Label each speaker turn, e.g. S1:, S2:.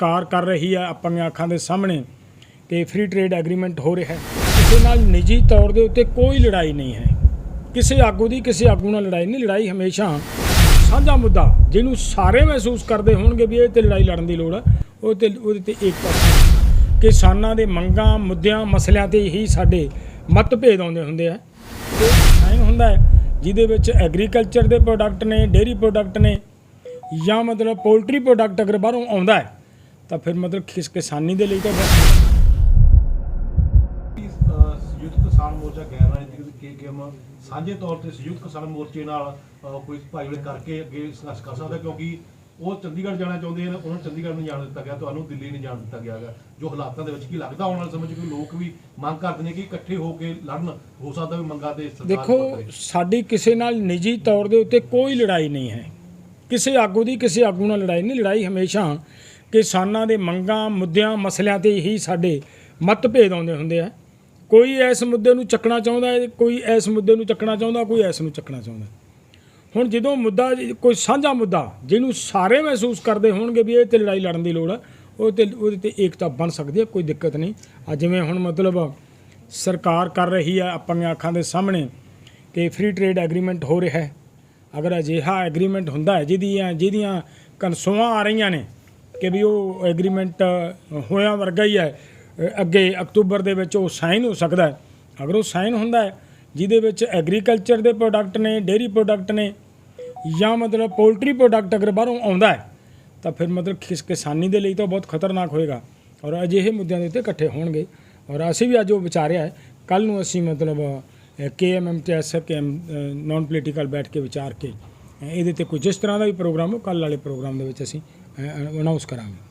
S1: ਸਰਕਾਰ ਕਰ ਰਹੀ ਹੈ ਆਪਣੀਆਂ ਅੱਖਾਂ ਦੇ ਸਾਹਮਣੇ ਕਿ ਫ੍ਰੀ ਟ੍ਰੇਡ ਐਗਰੀਮੈਂਟ ਹੋ ਰਿਹਾ ਹੈ। ਕਿਸੇ ਨਾਲ ਨਿੱਜੀ ਤੌਰ ਦੇ ਉੱਤੇ ਕੋਈ ਲੜਾਈ ਨਹੀਂ ਹੈ। ਕਿਸੇ ਆਗੂ ਦੀ ਕਿਸੇ ਆਗੂ ਨਾਲ ਲੜਾਈ ਨਹੀਂ। ਲੜਾਈ ਹਮੇਸ਼ਾ ਸਾਂਝਾ ਮੁੱਦਾ ਜਿਹਨੂੰ ਸਾਰੇ ਮਹਿਸੂਸ ਕਰਦੇ ਹੋਣਗੇ ਵੀ ਇਹ ਤੇ ਲੜਾਈ ਲੜਨ ਦੀ ਲੋੜ ਹੈ ਉਹ ਤੇ ਉਹਦੇ ਤੇ ਏਕਤਾ ਕਿਸਾਨਾਂ ਦੇ ਮੰਗਾਂ, ਮੁੱਦਿਆਂ, ਮਸਲਿਆਂ ਤੇ ਹੀ ਸਾਡੇ ਮਤਭੇਦ ਆਉਂਦੇ ਹੁੰਦੇ ਆ। ਐਂ ਹੁੰਦਾ ਹੈ ਜਿਹਦੇ ਵਿੱਚ ਐਗਰੀਕਲਚਰ ਦੇ ਪ੍ਰੋਡਕਟ ਨੇ ਡੇਅਰੀ ਪ੍ਰੋਡਕਟ ਨੇ ਜਾਂ ਮਤਲਬ ਪੋਲਟਰੀ ਪ੍ਰੋਡਕਟ ਅਗਰ ਬਾਹਰੋਂ ਆਉਂਦਾ ਹੈ ਤਾਂ ਫਿਰ ਮਤਲਬ ਕਿਸ ਕਿਸਾਨੀ ਦੇ ਲਈ ਤਾਂ
S2: ਸੰਯੁਕਤ ਕਿਸਾਨ ਮੋਰਚਾ ਗੈਰ ਰਾਜਨੀਤਿਕ ਕੇ ਕੇਮ ਸਾਂਝੇ ਤੌਰ ਤੇ ਸੰਯੁਕਤ ਕਿਸਾਨ ਮੋਰਚੇ ਨਾਲ ਕੋਈ ਭਾਈਵਾਲ ਕਰਕੇ ਅੱਗੇ ਸੰਘਰਸ਼ ਕਰ ਸਕਦਾ ਕਿਉਂਕਿ ਉਹ ਚੰਡੀਗੜ੍ਹ ਜਾਣਾ ਚਾਹੁੰਦੇ ਹਨ ਉਹਨਾਂ ਨੂੰ ਚੰਡੀਗੜ੍ਹ ਨਹੀਂ ਜਾਣ ਦਿੱਤਾ ਗਿਆ ਤੁਹਾਨੂੰ ਦਿੱਲੀ ਨਹੀਂ ਜਾਣ ਦਿੱਤਾ ਗਿਆ ਹੈਗਾ। ਜੋ ਹਾਲਾਤਾਂ ਦੇ ਵਿੱਚ ਕੀ ਲੱਗਦਾ ਆਉਣ ਵਾਲੇ ਸਮੇਂ 'ਚ ਕੋਈ ਲੋਕ ਵੀ ਮੰਗ ਕਰਦੇ ਨੇ ਕਿ ਇਕੱਠੇ ਹੋ ਕੇ ਲੜਨ ਹੋ ਸਕਦਾ ਵੀ ਮੰਗਾਂ ਤੇ ਸਰਕਾਰ
S1: ਦੇਖੋ। ਸਾਡੀ ਕਿਸੇ ਨਾਲ ਨਿੱਜੀ ਤੌਰ ਦੇ ਉੱਤੇ ਕੋਈ ਲੜਾਈ ਨਹੀਂ ਹੈ। ਕਿਸੇ ਆਗੂ ਦੀ ਕਿਸੇ ਆਗੂ ਨਾਲ ਲੜਾਈ ਨਹੀਂ ਲੜਾਈ ਹਮੇਸ਼ਾ ਕਿਸਾਨਾਂ ਦੇ ਮੰਗਾਂ, ਮੁੱਦਿਆਂ, ਮਸਲਿਆਂ ਤੇ ਹੀ ਸਾਡੇ ਮਤਭੇਦ ਆਉਂਦੇ ਹੁੰਦੇ ਆ। ਕੋਈ ਇਸ ਮੁੱਦੇ ਨੂੰ ਚੱਕਣਾ ਚਾਹੁੰਦਾ ਹੈ, ਕੋਈ ਇਸ ਮੁੱਦੇ ਨੂੰ ਚੱਕਣਾ ਚਾਹੁੰਦਾ, ਕੋਈ ਇਸ ਨੂੰ ਚੱਕਣਾ ਚਾਹੁੰਦਾ। ਹੁਣ ਜਦੋਂ ਮੁੱਦਾ, ਕੋਈ ਸਾਂਝਾ ਮੁੱਦਾ ਜਿਹਨੂੰ ਸਾਰੇ ਮਹਿਸੂਸ ਕਰਦੇ ਹੋਣਗੇ ਵੀ ਇਹ ਤੇ ਲੜਾਈ ਲੜਨ ਦੀ ਲੋੜ ਹੈ ਉਹ ਤੇ, ਉਹਦੇ ਤੇ ਏਕਤਾ ਬਣ ਸਕਦੀ ਹੈ ਕੋਈ ਦਿੱਕਤ ਨਹੀਂ। ਆ ਜਿਵੇਂ ਹੁਣ ਮਤਲਬ ਸਰਕਾਰ ਕਰ ਰਹੀ ਹੈ ਆਪਣੀਆਂ ਅੱਖਾਂ ਦੇ ਸਾਹਮਣੇ ਕਿ ਫ੍ਰੀ ਟ੍ਰੇਡ ਐਗਰੀਮੈਂਟ ਹੋ ਰਿਹਾ ਹੈ। ਅਗਰ ਅਜਿਹਾ ਐਗਰੀਮੈਂਟ ਹੁੰਦਾ ਹੈ ਜਿਹਦੀਆਂ ਜਿਹਦੀਆਂ ਕਨਸੋਆਂ ਆ ਰਹੀਆਂ ਨੇ ਕਿ ਵੀ ਉਹ ਐਗਰੀਮੈਂਟ ਹੋਇਆ ਵਰਗਾ ਹੀ ਹੈ। ਅੱਗੇ ਅਕਤੂਬਰ ਦੇ ਵਿੱਚ ਉਹ ਸਾਈਨ ਹੋ ਸਕਦਾ ਹੈ। ਅਗਰ ਉਹ ਸਾਈਨ ਹੁੰਦਾ ਹੈ, ਜਿਹਦੇ ਵਿੱਚ ਐਗਰੀਕਲਚਰ ਦੇ ਪ੍ਰੋਡਕਟ ਨੇ ਡੇਅਰੀ ਪ੍ਰੋਡਕਟ ਨੇ, ਜਾਂ ਮਤਲਬ ਪੋਲਟਰੀ ਪ੍ਰੋਡਕਟ ਅਗਰ ਬਾਹਰੋਂ ਆਉਂਦਾ ਹੈ, ਤਾਂ ਫਿਰ ਮਤਲਬ ਕਿਸ ਕਿਸਾਨੀ ਦੇ ਲਈ ਤਾਂ ਬਹੁਤ ਖਤਰਨਾਕ ਹੋਏਗਾ। ਔਰ ਅਜਿਹੇ ਮੁੱਦਿਆਂ ਦੇ ਉੱਤੇ ਇਕੱਠੇ ਹੋਣਗੇ। ਔਰ ਅਸੀਂ ਵੀ ਅੱਜ ਉਹ ਵਿਚਾਰਿਆ ਹੈ। ਕੱਲ ਨੂੰ ਅਸੀਂ ਮਤਲਬ ਕੇਐਮਐਮ ਤੇ ਐਸਕੇਐਮ ਨਾਨ ਪੋਲੀਟੀਕਲ ਬੈਠ ਕੇ ਵਿਚਾਰ ਕੇ ਇਹਦੇ ਤੇ ਕੋਈ ਜਿਸ ਤਰ੍ਹਾਂ ਦਾ ਵੀ ਪ੍ਰੋਗਰਾਮ ਹੋ ਕੱਲ ਵਾਲੇ ਪ੍ਰੋਗਰਾਮ ਦੇ ਵਿੱਚ ਅਸੀਂ ਅਨਾਉਂਸ ਕਰਾਂਗੇ।